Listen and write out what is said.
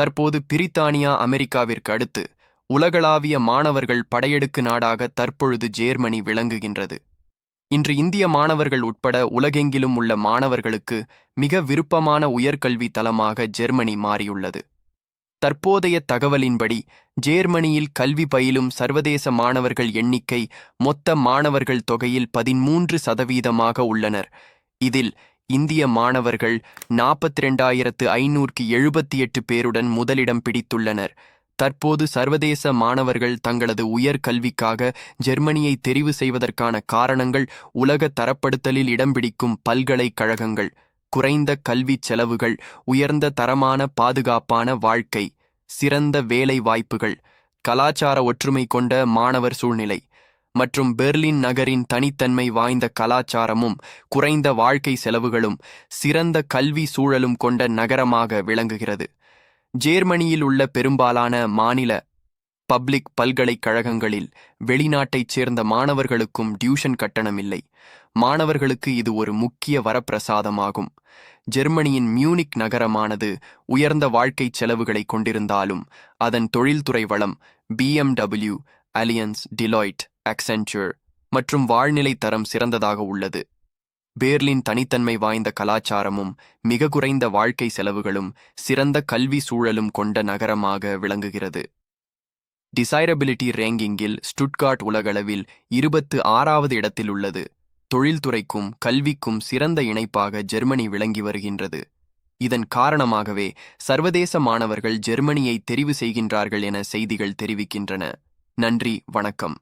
தற்போது பிரித்தானியா அமெரிக்காவிற்கு அடுத்து உலகளாவிய மாணவர்கள் படையெடுக்கு நாடாக தற்பொழுது ஜேர்மனி விளங்குகின்றது. இன்று இந்திய மாணவர்கள் உட்பட உலகெங்கிலும் உள்ள மாணவர்களுக்கு மிக விருப்பமான உயர்கல்வி தலமாக ஜெர்மனி மாறியுள்ளது. தற்போதைய தகவலின்படி ஜேர்மனியில் கல்வி பயிலும் சர்வதேச மாணவர்கள் எண்ணிக்கை மொத்த மாணவர்கள் தொகையில் பதிமூன்று சதவீதமாக உள்ளனர். இதில் இந்திய மாணவர்கள் நாற்பத்தி ரெண்டாயிரத்து ஐநூற்று எழுபத்தி எட்டு பேருடன் முதலிடம் பிடித்துள்ளனர். தற்போது சர்வதேச மாணவர்கள் தங்களது உயர்கல்விக்காக ஜெர்மனியை தெரிவு செய்வதற்கான காரணங்கள் உலக தரப்படுத்தலில் இடம் பிடிக்கும் பல்கலைக்கழகங்கள் குறைந்த கல்வி செலவுகள் உயர்ந்த தரமான பாதுகாப்பான வாழ்க்கை சிறந்த வேலை வாய்ப்புகள் கலாச்சார ஒற்றுமை கொண்ட மாணவர் சூழ்நிலை. மற்றும் பெர்லின் நகரின் தனித்தன்மை வாய்ந்த கலாச்சாரமும் குறைந்த வாழ்க்கை செலவுகளும் சிறந்த கல்வி சூழலும் கொண்ட நகரமாக விளங்குகிறது. ஜேர்மனியில் உள்ள பெரும்பாலான மாநில பப்ளிக் பல்கலைக்கழகங்களில் வெளிநாட்டைச் சேர்ந்த மாணவர்களுக்கும் டியூஷன் கட்டணம் இல்லை மாணவர்களுக்கு இது ஒரு முக்கிய வரப்பிரசாதமாகும். ஜெர்மனியின் மியூனிக் நகரமானது உயர்ந்த வாழ்க்கை செலவுகளை கொண்டிருந்தாலும் அதன் தொழில்துறை வளம் பிஎம்டபிள்யூ அலியன்ஸ் டிலாய்ட் அக்சென்ச்சர் மற்றும் வாழ்நிலை தரம் சிறந்ததாக உள்ளது. பேர்லின் தனித்தன்மை வாய்ந்த கலாச்சாரமும் மிக குறைந்த வாழ்க்கை செலவுகளும் சிறந்த கல்வி சூழலும் கொண்ட நகரமாக விளங்குகிறது. டிசைரபிலிட்டி ரேங்கிங்கில் ஸ்டுட்கார்ட் உலகளவில் இருபத்து ஆறாவது இடத்தில் உள்ளது. தொழில்துறைக்கும் கல்விக்கும் சிறந்த இணைப்பாக ஜெர்மனி விளங்கி வருகின்றது. இதன் காரணமாகவே சர்வதேச மாணவர்கள் ஜெர்மனியை தெரிவு செய்கின்றார்கள் என செய்திகள் தெரிவிக்கின்றன. நன்றி வணக்கம்.